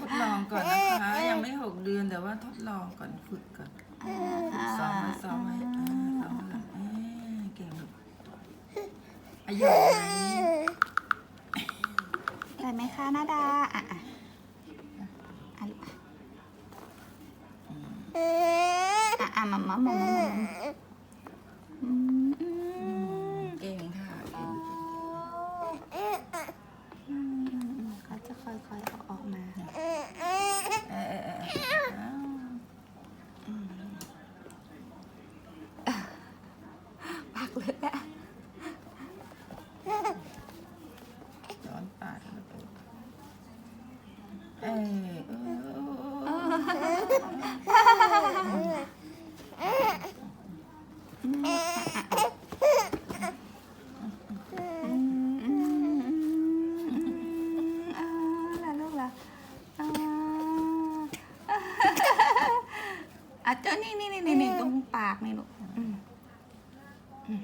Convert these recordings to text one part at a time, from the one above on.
ทดลองก่อนนะคะ ยังไม่หกเดือนแต่ว่าทดลองก่อนฝึกก่อนฝึกซ้อมไว้ซ้อมไว้ซ้อมไว้เก่งลูกอายุไหได้ไหมคะนาดาอะอะอะมามามามา ร้อนปากแล้วตัวเออเออเอออืมอืมอืมอ่าล่ะลูกล่ะอ่าอะเจ้านี่นี่นี่นี่ตรงปากนี่ลูก อืม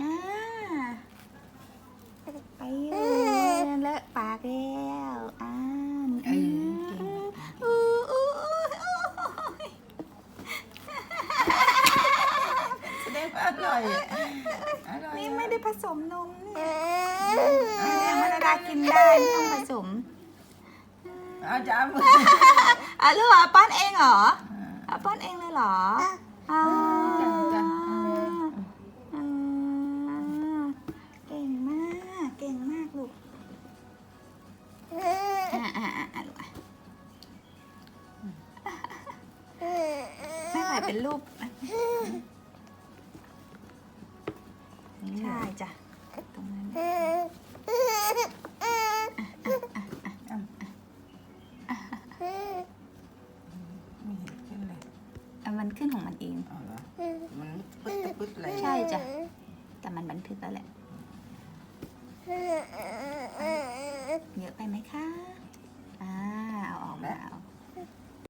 อืมอ่าไปเลยเลอะปากแล้วอ่าเออเก่งอู้อู้อู้อู้แสดงว่าอร่อยอร่อยนี่ไม่ได้ผสมนมเนี่ยแสดงว่านาดากินได้ไม่ต้องผสมเอาจ้ามืออะลูกอะป้อนเองเหรออะป้อนเองเลยเหรออ่า อะอะอะอะลูกอะไม่ถ่ายเป็นรูป ใช่จ้ะ ตรงนั้นไม่เห็นขึ้นเลยอะมันขึ้นของมันเอง เอาเหรอมันปึ๊ดตะปึ๊ดเลยใช่จ้ะ แต่มันบันทึกแล้วแหละ เยอะไปไหมคะ